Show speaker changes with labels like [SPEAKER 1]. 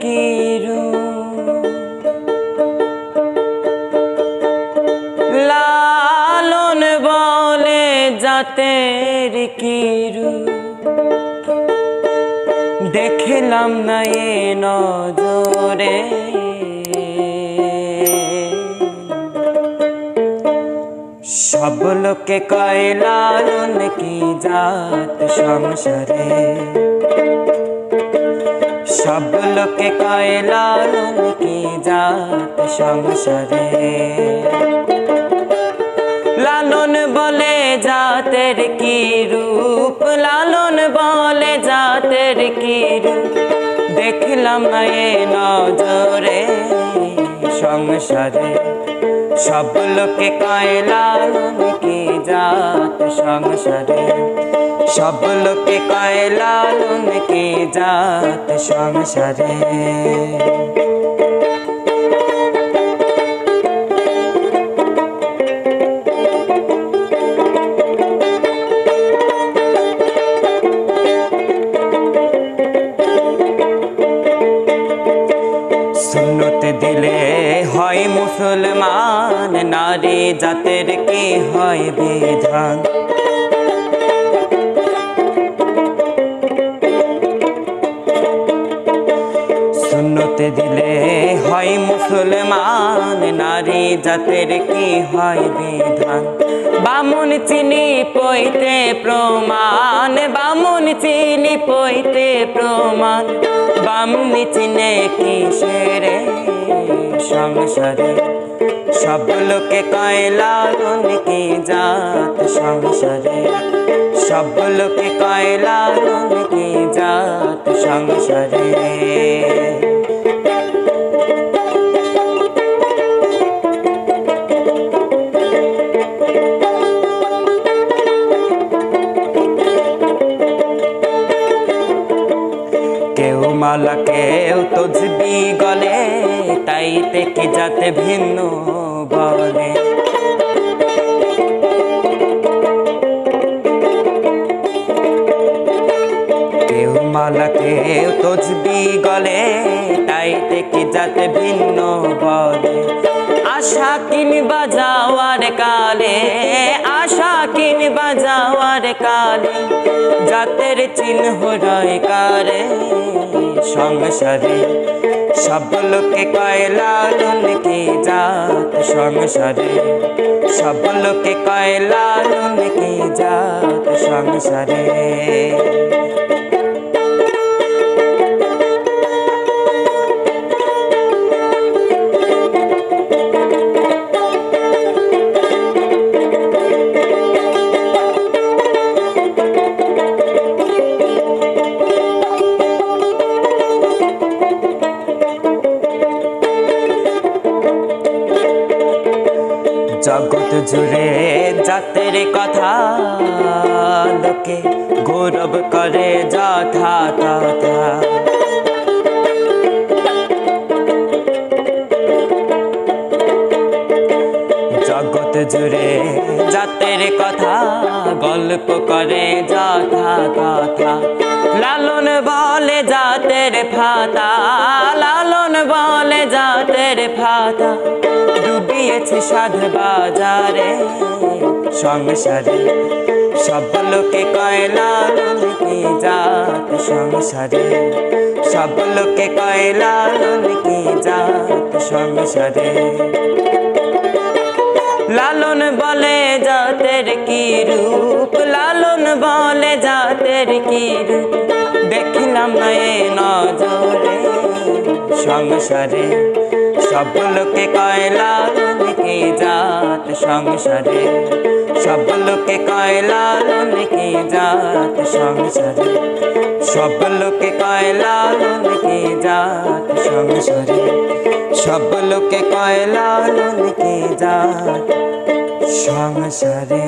[SPEAKER 1] কি রূপ লালন বলে জাতের কি রূপ দেখলাম না এ নজরে সব লোকে কয় লালন কি জাত সংসারে সব লোকে কয় কি জাত সংসারে? লালন বলে জাতের কি রূপ? লালন বলে জাতের কি রূপ? দেখলাম এ নজরে সংসারে। সব লোকে কয় কি জাত সংসারে? সব লোকে কয়, লালন কি জাত সংসারে? সুন্নত দিলে হয় মুসলমান, নারী জাতের কি হয় বিধান? দিলে হয় মুসলমান, নারী জাতের কি হয় বিধান? বামুন চিনি পইতে প্রমাণ, বামুন চিনি পইতে প্রমাণ। বামুন চিনে কিসেরে সংসারে? সব লোকে কয়লা কি জাত সংসারে? সব লোকে কয়লা কি জাত সংসারে? মালা কেউ তজবি গলে তাইতে কি যাতে ভিন্ন বলে? কেউ মালা কেউ গলে, তাই কি যাতে ভিন্ন বলে। আশা কিনবা যাওয়ার কালে, আশা কিনবা যাওয়ার কালে, জাতের চিহ্ন রয় কারে, সংসারে। সব লোকে কয়, লালন কি জাত সংসারে? সব লোকে কয়, লালন কি জাত সংসারে? জগৎ জুড়ে জাতের কথা লোকে গৌরব করে যথা তথা জগৎ জুড়ে জাতের কথা গল্প করে যথা কথা লালন বলে জাতের ফাতা লালন বলে জাতের ফাতা ডুবিয়েছে সাধ বাজারে। সংসারে সব লোকে কয় লালন কি জাত? সংসারে সব লোকে কয় লালন কি জাত? সংসারে লালন বলে জাতের কি রূপ? লালন বলে জাতের কি রূপ? দেখলাম এ নজরে সংসারে সব লোকে কয় লালন কি জাত সংসারে। সব লোকে কয় লালন কি জাত সংসারে। সব লোকে কয় লালন কি জাত সংসারে। সব লোকে কয় লালন কি জাত সংসারে।